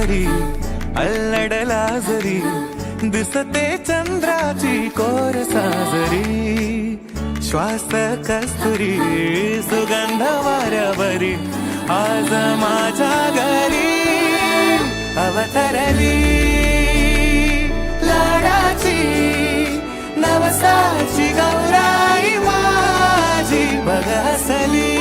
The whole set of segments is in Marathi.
परी अल्लडला जरी दिसते चंद्राची कोर साजरी. श्वास कस्तुरी सुगंध वारवरी आज माझ्या घरी अवतरली. लाडाची नवसाची गौराई माझी बघसली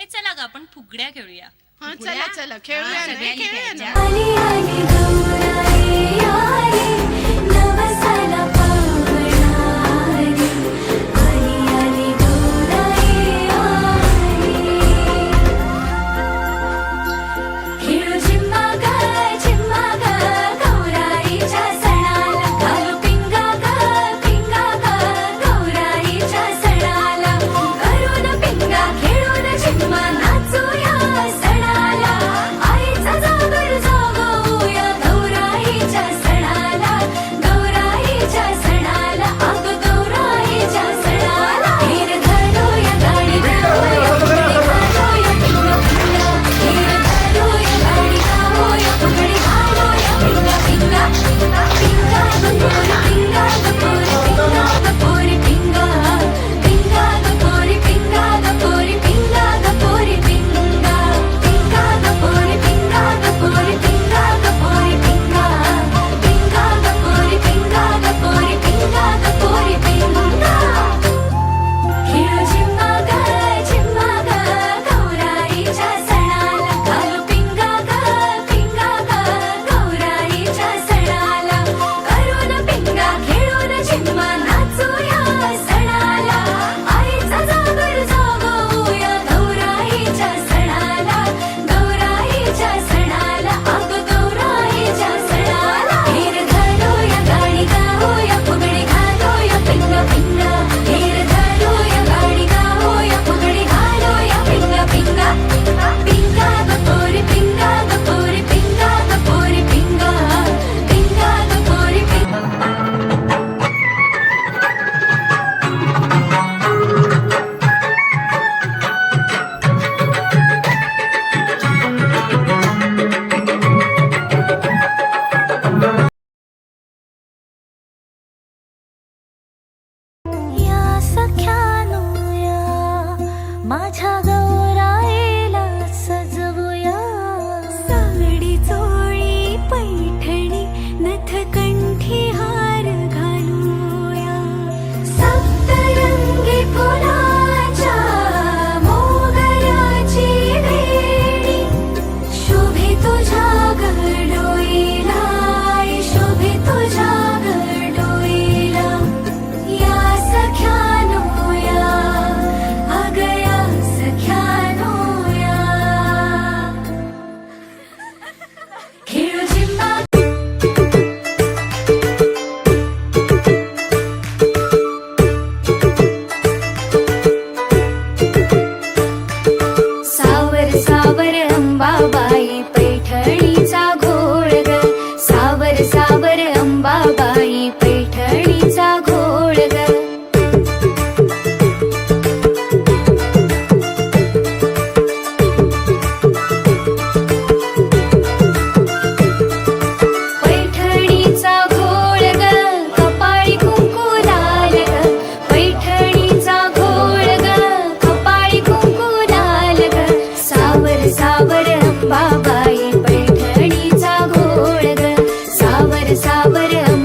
हे चला ग आपण फुगड्या खेळूया. हा चला चला खेळूया खेळूया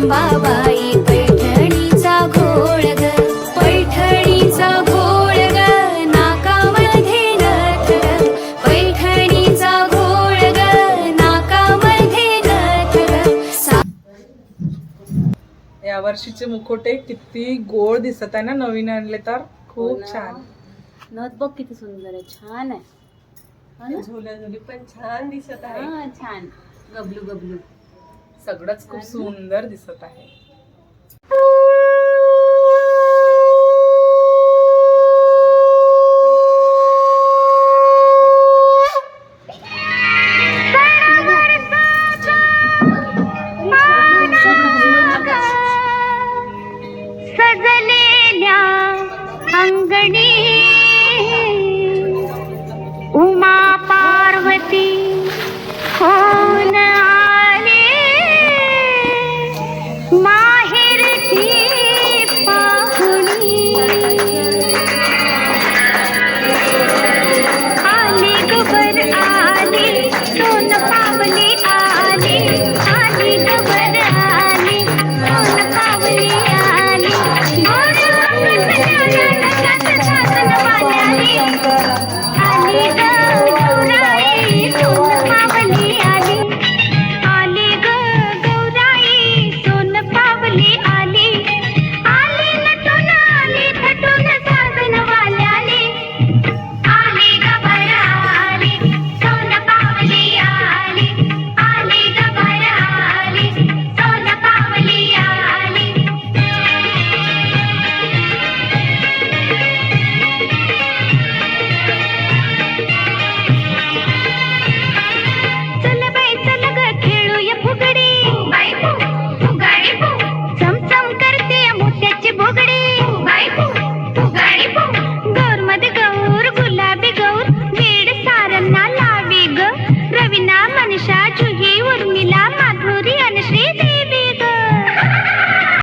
वर्षीचे पैठणीचा घोळ ग पैठणीचा घोळ ग पैठणीचा घोळ ग यावर्षीचे मुखोटे किती गोड दिसत आहे ना नवीन आणले तर. खूप हो छान. नथ बघ किती सुंदर आहे. छान आहे. हो झुला झुली पण छान दिसत आहे. छान. गबलू गबलू सगळंच खूप सुंदर दिसत आहे.